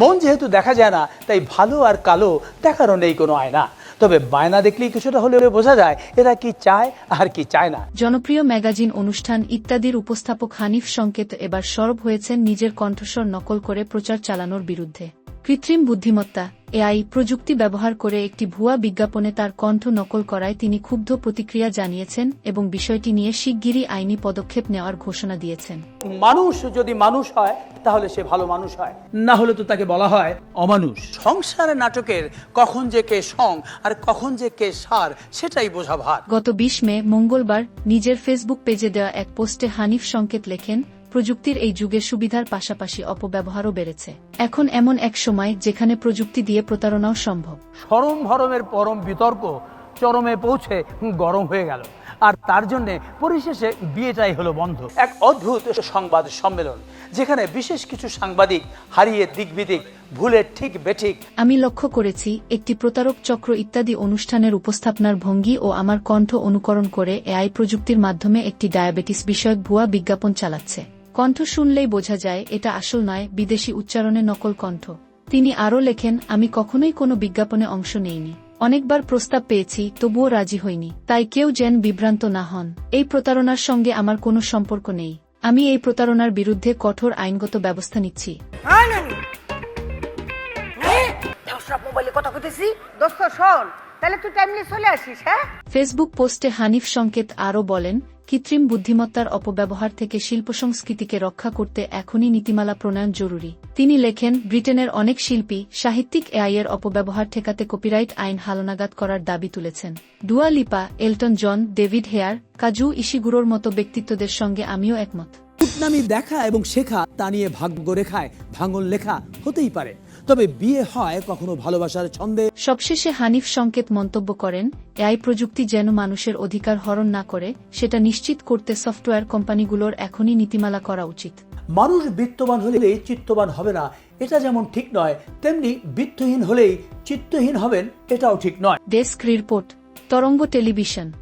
মন যেহেতু দেখা যায় না, তাই ভালো আর কালো দেখারও নেই কোনো আয়না। তবে বায়না দেখলেই কিছুটা হলে বোঝা যায় এরা কি চায় আর কি চায় না। জনপ্রিয় ম্যাগাজিন, অনুষ্ঠান ইত্যাদির উপস্থাপক হানিফ সংকেত এবার সরব হয়েছেন নিজের কণ্ঠস্বর নকল করে প্রচার চালানোর বিরুদ্ধে। কৃত্রিম বুদ্ধিমত্তা এআই প্রযুক্তি ব্যবহার করে একটি ভুয়া বিজ্ঞাপনে তার কণ্ঠ নকল করায় তিনি ক্ষুব্ধ প্রতিক্রিয়া জানিয়েছেন এবং বিষয়টি নিয়ে শিগগিরই আইনি পদক্ষেপ নেওয়ার ঘোষণা দিয়েছেন। মানুষ যদি মানুষ হয় তাহলে সে ভালো মানুষ হয়। না হলে তো তাকে বলা হয় অমানুষ। সংসার নাটকের কখন যে কে সং আর কখন যে কে সার সেটাই বোঝা ভার। গত বিশ মে মঙ্গলবার নিজের ফেসবুক পেজে দেওয়া এক পোস্টে হানিফ সংকেত লেখেন প্রযুক্তির এই যুগে সুবিধার পাশাপাশি অপব্যবহারও বেড়েছে। এখন এমন এক সময় যেখানে প্রযুক্তি দিয়ে প্রতারণাও সম্ভব। সরম ভরমের পরম বিতর্ক চরমে পৌঁছে গরম হয়ে গেল। আর তার জন্য পরিশেষে বিয়েটাই হলো বন্ধ। এক অদ্ভুত সংবাদ সম্মেলন যেখানে বিশেষ কিছু সাংবাদিক হারিয়ে দিকবিদিক ভুলে ঠিক বেঠিক। আমি লক্ষ্য করেছি একটি প্রতারক চক্র ইত্যাদি অনুষ্ঠানের উপস্থাপনার ভঙ্গি ও আমার কণ্ঠ অনুকরণ করে এআই প্রযুক্তির মাধ্যমে একটি ডায়াবেটিস বিষয়ক ভুয়া বিজ্ঞাপন চালাচ্ছে। কণ্ঠ শুনলেই বোঝা যায় এটা আসল নয় বিদেশি উচ্চারণে নকল কণ্ঠ। তিনি আরও লেখেন আমি কখনোই কোনো বিজ্ঞাপনে অংশ নেইনি। অনেকবার প্রস্তাব পেয়েছি তবুও রাজি হইনি। তাই কেউ যেন বিভ্রান্ত না হন। এই প্রতারণার সঙ্গে আমার কোনো সম্পর্ক নেই। আমি এই প্রতারণার বিরুদ্ধে কঠোর আইনগত ব্যবস্থা নিচ্ছি। হয় আসিস হ্যাঁ? ফেসবুক পোস্টে হানিফ সংকেত আরও বলেন কৃত্রিম বুদ্ধিমত্তার অপব্যবহার থেকে শিল্প সংস্কৃতিকে রক্ষা করতে এখনই নীতিমালা প্রণয়ন জরুরি। তিনি লেখেন, ব্রিটেনের অনেক শিল্পী সাহিত্যিক এআই এর অপব্যবহার ঠেকাতে কপিরাইট আইন হালনাগাদ করার দাবি তুলেছেন। Dua Lipa, Elton John, David Hare, Kazuo ইশিগুরোর মতো ব্যক্তিত্বদের সঙ্গে আমিও একমত। দেখা এবং শেখা তা নিয়ে ভাগ্য রেখায় ভাঙন লেখা হতেই পারে। তবে বিয়ে হয় কখনো ভালোবাসার ছন্দে। সবশেষে হানিফ সংকেত মন্তব্য করেন এআই প্রযুক্তি যেন মানুষের অধিকার হরণ না করে সেটা নিশ্চিত করতে সফটওয়্যার কোম্পানিগুলোর এখনই নীতিমালা করা উচিত। মানুষ বিত্তবান হলেই চিত্তবান হবে না এটা যেমন ঠিক নয় তেমনি বিত্তহীন হলেই চিত্তহীন হবেন এটাও ঠিক নয়। Desk report Taranga television.